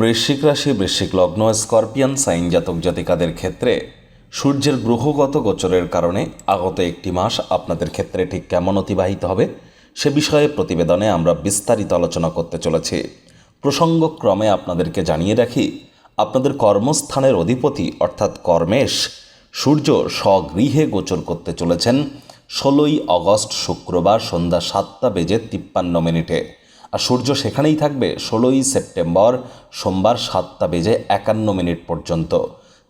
বৃশ্চিক রাশি, বৃশ্চিক লগ্ন, স্করপিয়ান, সাইন জাতক জাতিকাদের ক্ষেত্রে সূর্যের গ্রহগত গোচরের কারণে আগত একটি মাস আপনাদের ক্ষেত্রে ঠিক কেমন অতিবাহিত হবে সে বিষয়ে প্রতিবেদনে আমরা বিস্তারিত আলোচনা করতে চলেছি। প্রসঙ্গক্রমে আপনাদেরকে জানিয়ে রাখি, আপনাদের কর্মস্থানের অধিপতি অর্থাৎ কর্মেশ সূর্য স্বগৃহে গোচর করতে চলেছেন ষোলোই অগস্ট শুক্রবার সন্ধ্যা সাতটা বেজে তিপ্পান্ন মিনিটে। আর সূর্য সেখানেই থাকবে ষোলোই সেপ্টেম্বর সোমবার সাতটা বেজে একান্ন মিনিট পর্যন্ত।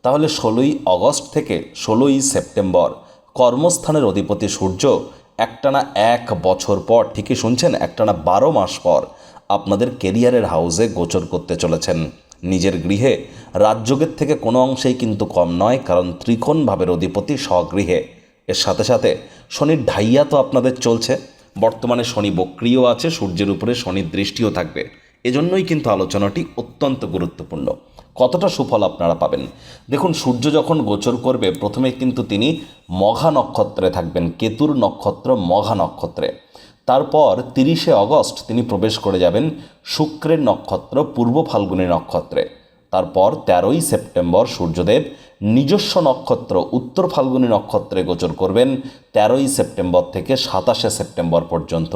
তাহলে ষোলোই অগস্ট থেকে ষোলোই সেপ্টেম্বর কর্মস্থানের অধিপতি সূর্য একটানা এক বছর পর, ঠিকই শুনছেন, একটানা বারো মাস পর আপনাদের কেরিয়ারের হাউসে গোচর করতে চলেছেন। নিজের গৃহে, রাজযোগের থেকে কোনো অংশেই কিন্তু কম নয়, কারণ ত্রিকোণ ভাবের অধিপতি স্বগৃহে। এর সাথে সাথে শনির ঢাইয়া তো আপনাদের চলছে। বর্তমানে শনি বক্রিয় আছে, সূর্যের উপরে শনির দৃষ্টিও থাকবে। এজন্যই কিন্তু আলোচনাটি অত্যন্ত গুরুত্বপূর্ণ। কতটা সুফল আপনারা পাবেন? দেখুন, সূর্য যখন গোচর করবে, প্রথমে কিন্তু তিনি মঘা নক্ষত্রে থাকবেন, কেতুর নক্ষত্র মঘা নক্ষত্রে। তারপর তিরিশে অগস্ট তিনি প্রবেশ করে যাবেন শুক্রের নক্ষত্র, পূর্ব ফাল্গুনী নক্ষত্রে। তারপর তেরোই সেপ্টেম্বর সূর্যদেব নিজস্ব নক্ষত্র, উত্তর ফাল্গুনী নক্ষত্রে গোচর করবেন তেরোই সেপ্টেম্বর থেকে সাতাশে সেপ্টেম্বর পর্যন্ত।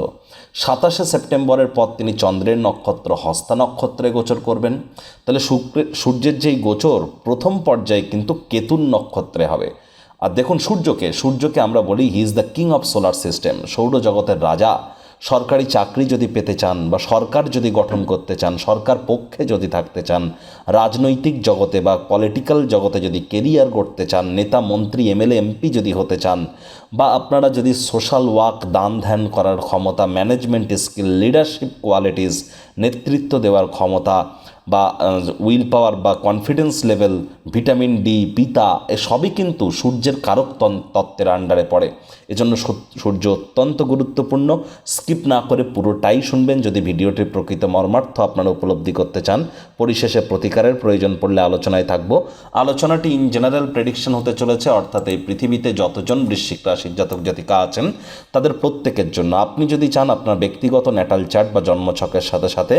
সাতাশে সেপ্টেম্বরের পর তিনি চন্দ্রের নক্ষত্র, হস্তা নক্ষত্রে গোচর করবেন। তাহলে সূর্যের যেই গোচর, প্রথম পর্যায়ে কিন্তু কেতুন নক্ষত্রে হবে। আর দেখুন সূর্যকে সূর্যকে আমরা বলি he is the king of solar system সৌরজগতের রাজা। সরকারি চাকরি যদি পেতে চান বা সরকার যদি গঠন করতে চান, সরকার পক্ষে যদি থাকতে চান, রাজনৈতিক জগতে বা পলিটিক্যাল জগতে যদি কেরিয়ার গড়তে চান, নেতা, মন্ত্রী, এমএলএ, এমপি যদি হতে চান বা আপনারা যদি সোশ্যাল ওয়ার্ক দান ধ্যান করার ক্ষমতা ম্যানেজমেন্ট স্কিল লিডারশিপ কোয়ালিটিস নেতৃত্ব দেওয়ার ক্ষমতা বা উইল পাওয়ার বা কনফিডেন্স লেভেল ভিটামিন ডি পিতা, এসবই কিন্তু সূর্যের কারক তত্ত্বের আন্ডারে পড়ে। এজন্য সূর্য অত্যন্ত গুরুত্বপূর্ণ। স্কিপ না করে পুরোটাই শুনবেন যদি ভিডিওটির প্রকৃত মর্মার্থ আপনারা উপলব্ধি করতে চান। পরিশেষে প্রতিকারের প্রয়োজন পড়লে আলোচনায় থাকব। আলোচনাটি ইন জেনারেল প্রেডিকশন হতে চলেছে, অর্থাৎ এই পৃথিবীতে যতজন বৃশ্চিক রাশির জাতক জাতিকা আছেন, তাদের প্রত্যেকের জন্য। আপনি যদি চান আপনার ব্যক্তিগত ন্যাটাল চার্ট বা জন্মছকের সাথে সাথে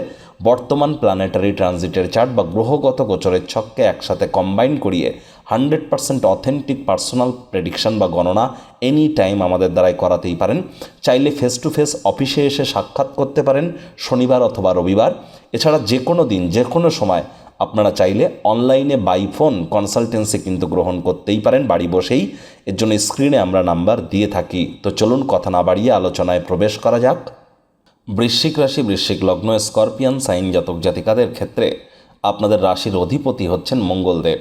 বর্তমান প্ল্যানেটারি ট্রানজিটের চার্ট বা গ্রহগত গোচরের ছককে একসাথে কম্বাইন করিয়ে hundred percent authentic personal prediction বা গণনা এনি টাইম আমাদের দ্বারাই করাতেই পারেন। চাইলে ফেস টু ফেস অফিসে এসে সাক্ষাৎ করতে পারেন, শনিবার অথবা রবিবার। এছাড়া যে কোনো দিন যে কোনো সময় আপনারা চাইলে অনলাইনে বাই ফোন কনসালটেন্সি কিন্তু গ্রহণ করতেই পারেন বাড়ি বসেই। এর জন্য স্ক্রিনে আমরা নাম্বার দিয়ে থাকি। তো চলুন কথা না বাড়িয়ে আলোচনায় প্রবেশ করা যাক। বৃশ্চিক রাশি, বৃশ্চিক লগ্ন, স্করপিয়ান, সাইন জাতক জাতিকাদের ক্ষেত্রে আপনাদের রাশির অধিপতি হচ্ছেন মঙ্গলদেব।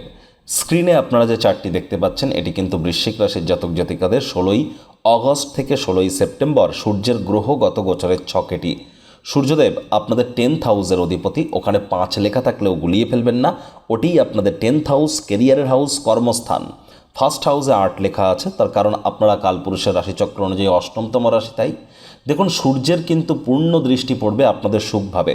স্ক্রিনে আপনারা যে চারটি দেখতে পাচ্ছেন, এটি কিন্তু বৃশ্চিক রাশির জাতক জাতিকাদের ষোলোই অগস্ট থেকে ষোলোই সেপ্টেম্বর, সূর্যের গ্রহগত গোচরের ছক এটি সূর্যদেব আপনাদের টেন্থ হাউসের অধিপতি, ওখানে পাঁচ লেখা থাকলেও গুলিয়ে ফেলবেন না, ওটিই আপনাদের টেন্থ হাউস কেরিয়ারের হাউস কর্মস্থান। ফার্স্ট হাউসে আট লেখা আছে, তার কারণ আপনারা কালপুরুষের রাশিচক্র অনুযায়ী অষ্টমতম রাশি, তাই? দেখুন সূর্যের কিন্তু পূর্ণ দৃষ্টি পড়বে আপনাদের সুখভাবে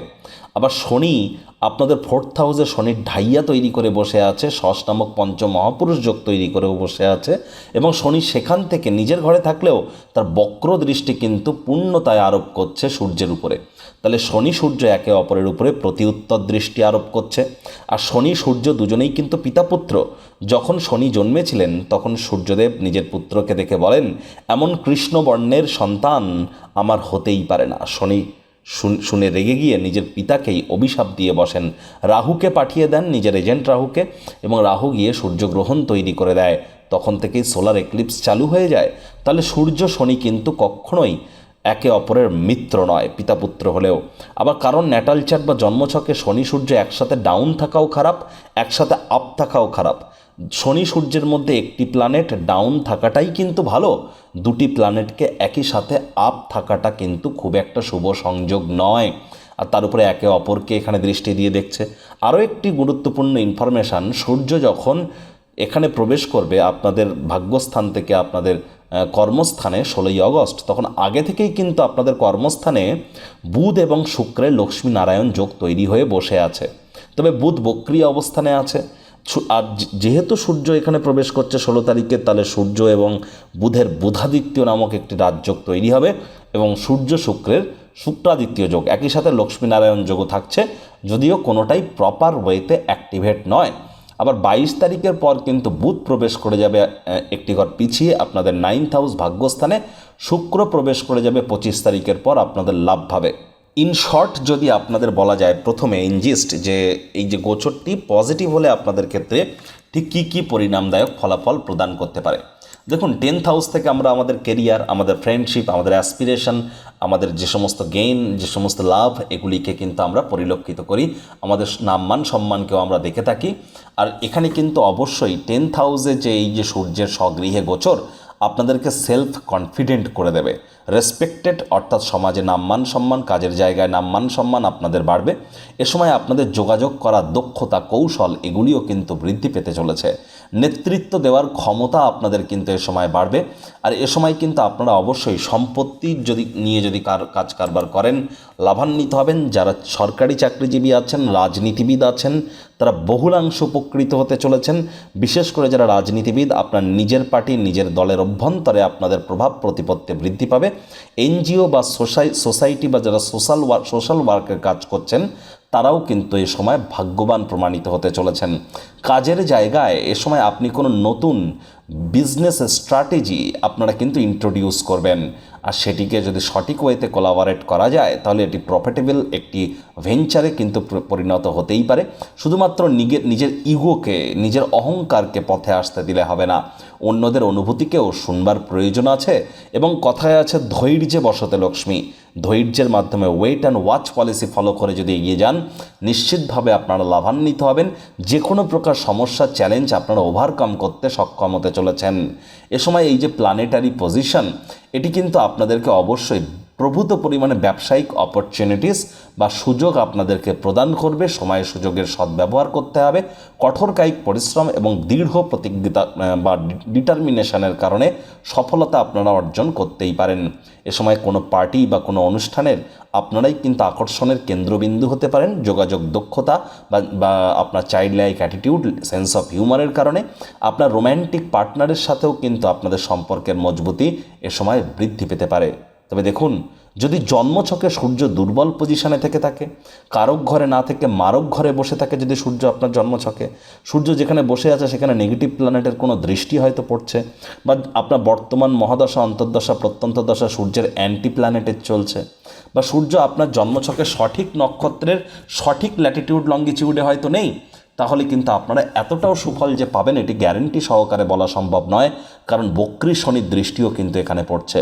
আবার শনি আপনাদের ফোর্থ হাউসে শনির ঢাইয়া তৈরি করে বসে আছে, ষষ্ঠ নামক পঞ্চ মহাপুরুষ যোগ তৈরি করেও বসে আছে এবং শনি সেখান থেকে নিজের ঘরে থাকলেও তার বক্র দৃষ্টি কিন্তু পূর্ণতায় আরোপ করছে সূর্যের উপরে। তাহলে শনি সূর্য একে অপরের উপরে প্রতি উত্তর দৃষ্টি আরোপ করছে। আর শনি সূর্য দুজনেই কিন্তু পিতাপুত্র। যখন শনি জন্মেছিলেন, তখন সূর্যদেব নিজের পুত্রকে দেখে বলেন, এমন কৃষ্ণবর্ণের সন্তান আমার হতেই পারে না। শনি শুন- রেগে গিয়ে নিজের পিতাকেই অভিশাপ দিয়ে বসেন। রাহুকে পাঠিয়ে দেন নিজের এজেন্ট রাহুকে এবং রাহু গিয়ে সূর্যগ্রহণ তৈরি করে দেয়। তখন থেকেই সোলার এক্লিপস চালু হয়ে যায়। তাহলে সূর্য শনি কিন্তু কখনোই একে অপরের মিত্র নয়, পিতাপুত্র হলেও। আবার কারণ ন্যাটাল বা জন্মছকে শনি সূর্য একসাথে ডাউন থাকাও খারাপ, একসাথে আপ থাকাও খারাপ। শনি সূর্যের মধ্যে একটি প্ল্যানেট ডাউন থাকাটাই কিন্তু ভালো। দুটি প্ল্যানেটকে একই সাথে আপ থাকাটা কিন্তু খুব একটা শুভ সংযোগ নয়। আর তার উপরে একে অপরকে এখানে দৃষ্টি দিয়ে দেখছে। আরও একটি গুরুত্বপূর্ণ ইনফরমেশান সূর্য যখন এখানে প্রবেশ করবে আপনাদের ভাগ্যস্থান থেকে আপনাদের কর্মস্থানে ষোলোই আগস্ট, তখন আগে থেকেই কিন্তু আপনাদের কর্মস্থানে বুধ এবং শুক্রের লক্ষ্মী নারায়ণ যোগ তৈরি হয়ে বসে আছে। তবে বুধ বক্রিয় অবস্থানে আছে। আর যেহেতু সূর্য এখানে প্রবেশ করছে ষোলো তারিখে, তাহলে সূর্য এবং বুধের বুধাদিত্য নামক একটি রাজযোগ তৈরি হবে এবং সূর্য শুক্রের শুক্রাদিত্য যোগ। একই সাথে লক্ষ্মীনারায়ণ যোগও থাকছে, যদিও কোনোটাই প্রপার ওয়েতে অ্যাক্টিভেট নয়। আবার বাইশ তারিখের পর কিন্তু বুধ প্রবেশ করে যাবে একটি ঘর পিছিয়ে আপনাদের নাইন্থ হাউস ভাগ্যস্থানে। শুক্র প্রবেশ করে যাবে পঁচিশ তারিখের পর আপনাদের লাভ ভাবে। ইন শর্ট যদি আপনাদের বলা যায় প্রথমে ইনজিস্ট যে এই যে গোচরটি পজিটিভ হলে আপনাদের ক্ষেত্রে ঠিক কী কী পরিণামদায়ক ফলাফল প্রদান করতে পারে। দেখুন টেন্থ হাউস থেকে আমরা আমাদের কেরিয়ার আমাদের ফ্রেন্ডশিপ আমাদের অ্যাসপিরেশন আমাদের যে সমস্ত গেইন যে সমস্ত লাভ, এগুলিকে কিন্তু আমরা পরিলক্ষিত করি। আমাদের নামমান সম্মানকেও আমরা দেখে থাকি। আর এখানে কিন্তু অবশ্যই টেন্থ হাউসে যে এই যে সূর্যের স্বগৃহে গোচর আপনাদেরকে সেলফ কনফিডেন্ট করে দেবে। রেসপেক্টেড অর্থাৎ সমাজে নামমান, সম্মান, কাজের জায়গায় নামমান, সম্মান আপনাদের বাড়বে। এ সময় আপনাদের যোগাযোগ করা দক্ষতা, কৌশল, এগুলিও কিন্তু বৃদ্ধি পেতে চলেছে। নেতৃত্ব দেওয়ার ক্ষমতা আপনাদের কিন্তু এ সময় বাড়বে। আর এ সময় কিন্তু আপনারা অবশ্যই সম্পত্তির যদি নিয়ে যদি কার, কাজ কারবার করেন, লাভান্বিত হবেন। যারা সরকারি চাকরিজীবী আছেন, রাজনীতিবিদ আছেন, তারা বহুলাংশ উপকৃত হতে চলেছেন। বিশেষ করে যারা রাজনীতিবিদ, আপনার নিজের পার্টি, নিজের দলের অভ্যন্তরে আপনাদের প্রভাব প্রতিপত্তি বৃদ্ধি পাবে। এনজিও বা সোসাই, সোসাইটি বা যারা সোশ্যাল সোশ্যাল ওয়ার্কের কাজ করছেন তারাও কিন্তু এ সময় ভাগ্যবান প্রমাণিত হতে চলেছেন। কাজের জায়গায় এ সময় আপনি কোনো নতুন বিজনেস স্ট্র্যাটেজি আপনারা কিন্তু ইন্ট্রোডিউস করবেন। আর সেটিকে যদি সঠিক ওয়েতে কোলাবারেট করা যায়, তাহলে এটি প্রফিটেবল একটি ভেঞ্চারে কিন্তু পরিণত হতেই পারে। শুধুমাত্র নিজের নিজের ইগোকে নিজের অহংকারকে পথে আসতে দিলে হবে না। অন্যদের অনুভূতিকেও শুনবার প্রয়োজন আছে এবং কথায় আছে ধৈর্যে বসতে লক্ষ্মী। ধৈর্যের মাধ্যমে wait and watch policy follow করে যদি এগিয়ে যান, নিশ্চিতভাবে আপনারা লাভান্বিত হবেন। যে কোনো প্রকার সমস্যা চ্যালেঞ্জ আপনারা ওভারকাম করতে সক্ষম হতে চলেছেন। এ সময় এই যে প্ল্যানেটারি পজিশন এটি কিন্তু আপনাদেরকে অবশ্যই প্রভূত পরিমাণে ব্যবসায়িক অপরচুনিটিস বা সুযোগ আপনাদেরকে প্রদান করবে সময় সুযোগের সদ্ব্যবহার করতে হবে, কঠোর কায়িক পরিশ্রম এবং দৃঢ় প্রতিজ্ঞতা বা ডিটারমিনেশনের কারণে সফলতা আপনারা অর্জন করতেই পারেন। এ সময় কোনো পার্টি বা কোনো অনুষ্ঠানের আপনারাই কিন্তু আকর্ষণের কেন্দ্রবিন্দু হতে পারেন। যোগাযোগ দক্ষতা বা আপনার child like attitude sense of হিউমারের কারণে আপনার রোম্যান্টিক পার্টনারের সাথেও কিন্তু আপনাদের সম্পর্কের মজবুতি এ সময় বৃদ্ধি পেতে পারে। তবে দেখুন, যদি জন্মছকে সূর্য দুর্বল পজিশনে থেকে থাকে, কারক ঘরে না থেকে মারক ঘরে বসে থাকে যদি সূর্য আপনার জন্মছকে সূর্য যেখানে বসে আছে সেখানে নেগেটিভ প্ল্যানেটের কোনো দৃষ্টি হয়তো পড়ছে, বা আপনার বর্তমান মহাদশা, অন্তর্দশা প্রত্যন্ত দশা সূর্যের অ্যান্টি প্ল্যানেটের চলছে, বা সূর্য আপনার জন্মছকে সঠিক নক্ষত্রের সঠিক ল্যাটিটিউড লঙ্গিচিউডে হয়তো নেই, তাহলে কিন্তু আপনারা এতটাও সুফল যে পাবেন এটি গ্যারেন্টি সহকারে বলা সম্ভব নয়, কারণ বক্রী শনির দৃষ্টিও কিন্তু এখানে পড়ছে।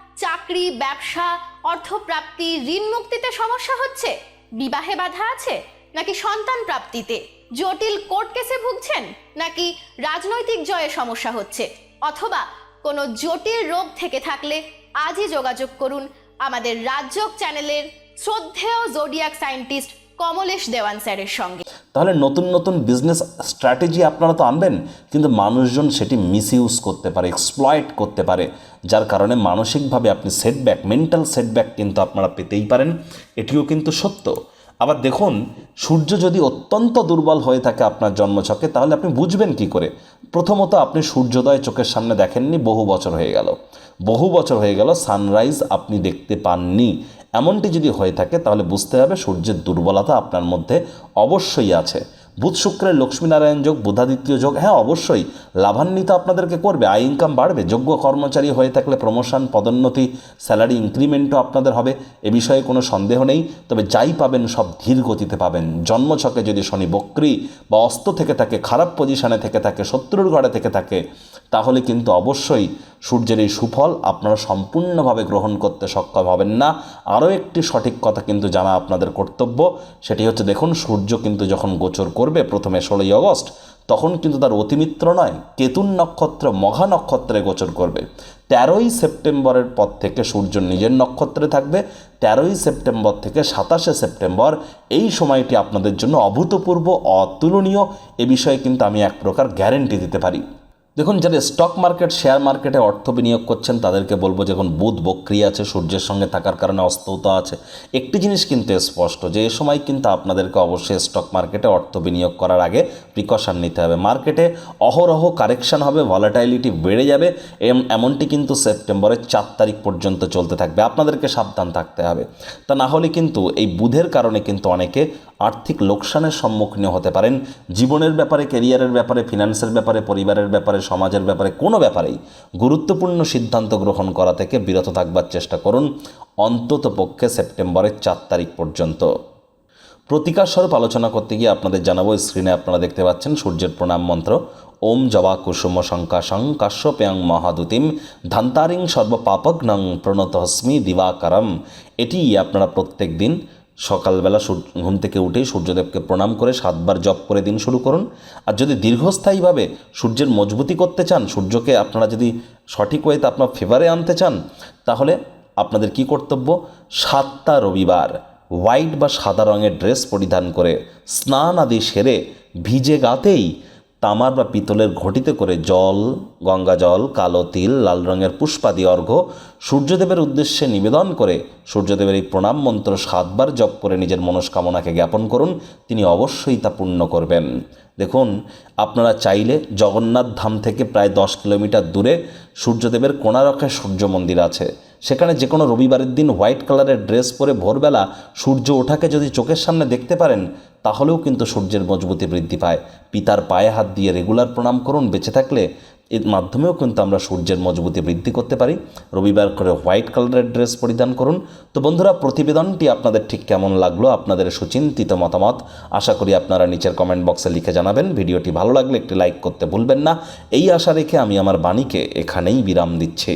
চাকরি, ব্যবসা, অর্থপ্রাপ্তি, ঋণ মুক্তিতে সমস্যা হচ্ছে? বিবাহে বাধা আছে? নাকি সন্তান প্রাপ্তিতে? জটিল কোর্ট কেসে ভুগছেন? নাকি রাজনৈতিক জয়ে সমস্যা হচ্ছে? অথবা কোনো জটিল রোগ থেকে থাকলে আজই যোগাযোগ করুন আমাদের রাজযোগ চ্যানেলের শ্রদ্ধেয় জোডিয়াক সায়েন্টিস্ট কমলেশ দেওয়ান স্যারের সঙ্গে। তাহলে নতুন নতুন বিজনেস স্ট্র্যাটেজি আপনারা তো আনবেন, কিন্তু মানুষজন সেটি মিসইউজ করতে পারে এক্সপ্লয়েট করতে পারে, যার কারণে মানসিকভাবে আপনি সেটব্যাক মেন্টাল সেটব্যাক কিন্তু আপনারা পেতেই পারেন, এটিও কিন্তু সত্য। আবার দেখুন, সূর্য যদি অত্যন্ত দুর্বল হয়ে থাকে আপনার জন্মছকে, তাহলে আপনি বুঝবেন কি করে? প্রথমত আপনি সূর্যোদয় চোখের সামনে দেখেননি, বহু বছর হয়ে গেল। বহু বছর হয়ে গেল সানরাইজ আপনি দেখতে পাননি। এমনটি যদি হয়ে থাকে, তাহলে বুঝতে হবে সূর্যের দুর্বলতা আপনার মধ্যে অবশ্যই আছে। বুধ শুক্রের লক্ষ্মীনারায়ণ যোগ, বুধাদিত্য যোগ হ্যাঁ অবশ্যই। লাভান্বিত আপনাদেরকে করবে, আয় ইনকাম বাড়বে, যোগ্য কর্মচারী হয়ে থাকলে প্রমোশন পদোন্নতি স্যালারি ইনক্রিমেন্টও আপনাদের হবে, এ বিষয়ে কোনো সন্দেহ নেই। তবে যাই পাবেন, সব ধীর গতিতে পাবেন। জন্মছকে যদি শনি বক্রি বা অস্ত থেকে থাকে, খারাপ পজিশনে থেকে থাকে, শত্রুর ঘরে থেকে থাকে তাহলে কিন্তু অবশ্যই সূর্যের এই সুফল আপনারা সম্পূর্ণভাবে গ্রহণ করতে সক্ষম হবেন না। আরও একটি সঠিক কথা কিন্তু জানা আপনাদের কর্তব্য, সেটি হচ্ছে দেখুন, সূর্য কিন্তু যখন গোচর করবে প্রথমে ষোলোই আগস্ট তখন কিন্তু তার অতিমিত্র নয়, কেতুন নক্ষত্র মঘা নক্ষত্রে গোচর করবে। তেরোই সেপ্টেম্বরের পর থেকে সূর্য নিজের নক্ষত্রে থাকবে, তেরোই সেপ্টেম্বর থেকে সাতাশে সেপ্টেম্বর, এই সময়টি আপনাদের জন্য অভূতপূর্ব, অতুলনীয়, এ বিষয়ে কিন্তু আমি এক প্রকার গ্যারেন্টি দিতে পারি। দেখুন, যারা স্টক মার্কেট শেয়ার মার্কেটে অর্থ বিনিয়োগ করছেন, তাদেরকে বলব যখন বুধ, বক্রি আছে, সূর্যের সঙ্গে থাকার কারণে অস্ততা আছে। একটি জিনিস কিন্তু স্পষ্ট, যে, এ সময় কিন্তু আপনাদেরকে অবশ্যই স্টক মার্কেটে অর্থ বিনিয়োগ করার আগে প্রিকশন নিতে হবে। মার্কেটে অহরহ কারেকশন হবে ভলাটাইলিটি বেড়ে যাবে, এম- এমনটি কিন্তু সেপ্টেম্বরের চার তারিখ পর্যন্ত চলতে থাকবে। আপনাদেরকে সাবধান থাকতে হবে। তা না হলে কিন্তু এই বুধের কারণে কিন্তু অনেকে আর্থিক লোকসানের সম্মুখীন হতে পারেন। জীবনের ব্যাপারে ক্যারিয়ারের ব্যাপারে ফিনান্সের ব্যাপারে, পরিবারের ব্যাপারে সমাজের ব্যাপারে কোনো ব্যাপারেই গুরুত্বপূর্ণ সিদ্ধান্ত গ্রহণ করা থেকে বিরত থাকবার চেষ্টা করুন অন্তত পক্ষে সেপ্টেম্বরের চার তারিখ পর্যন্ত। প্রতিকার স্বরূপ আলোচনা করতে গিয়ে আপনাদের জানাব, স্ক্রিনে আপনারা দেখতে পাচ্ছেন সূর্যের প্রণাম মন্ত্র, ওম জবা কুসুম শঙ্কাশং কাশ্যপ্যাং মহাদুতিম ধান্তারিং সর্বপাপগ্নং প্রণতহস্মি দিবাকারম। এটি আপনারা প্রত্যেক দিন সকালবেলা ঘুম থেকে উঠেই সূর্যদেবকে প্রণাম করে সাতবার জপ করে দিন শুরু করুন। আর যদি দীর্ঘস্থায়ীভাবে সূর্যের মজবুতি করতে চান, সূর্যকে আপনারা যদি সঠিক ওয়েতে আপনার ফেভারে আনতে চান, তাহলে আপনাদের কি কর্তব্য? সাতটা রবিবার হোয়াইট বা সাদা রঙের ড্রেস পরিধান করে স্নান আদি সেরে ভিজে গাতেই তামার বা পিতলের ঘটিতে করে জল, গঙ্গা জল, কালো তিল, লাল রঙের পুষ্পাদি অর্ঘ্য সূর্যদেবের উদ্দেশ্যে নিবেদন করে সূর্যদেবের এই প্রণাম মন্ত্র সাতবার জপ করে নিজের মনস্কামনাকে জ্ঞাপন করুন। তিনি অবশ্যই তা পূর্ণ করবেন। দেখুন, আপনারা চাইলে জগন্নাথ ধাম থেকে প্রায় দশ কিলোমিটার দূরে সূর্যদেবের কোণারকে সূর্য মন্দির আছে। সেখানে যে কোনো রবিবারের দিন হোয়াইট কালারের ড্রেস পরে ভোরবেলা সূর্য ওঠাকে যদি চোখের সামনে দেখতে পারেন, তাহলেও কিন্তু সূর্যের মজবুতি বৃদ্ধি পায়। পিতার পায়ে হাত দিয়ে রেগুলার প্রণাম করুন, বেঁচে থাকলে এর মাধ্যমেও কিন্তু আমরা সূর্যের মজবুতি বৃদ্ধি করতে পারি। রবিবার করে হোয়াইট কালারের ড্রেস পরিধান করুন। তো বন্ধুরা, প্রতিবেদনটি আপনাদের ঠিক কেমন লাগল, আপনাদের সুচিন্তিত মতামত, আশা করি আপনারা নিচের কমেন্ট বক্সে লিখে জানাবেন। ভিডিওটি ভালো লাগলে একটি লাইক করতে ভুলবেন না। এই আশা রেখে আমি আমার বাণীকে এখানেই বিরাম দিচ্ছি।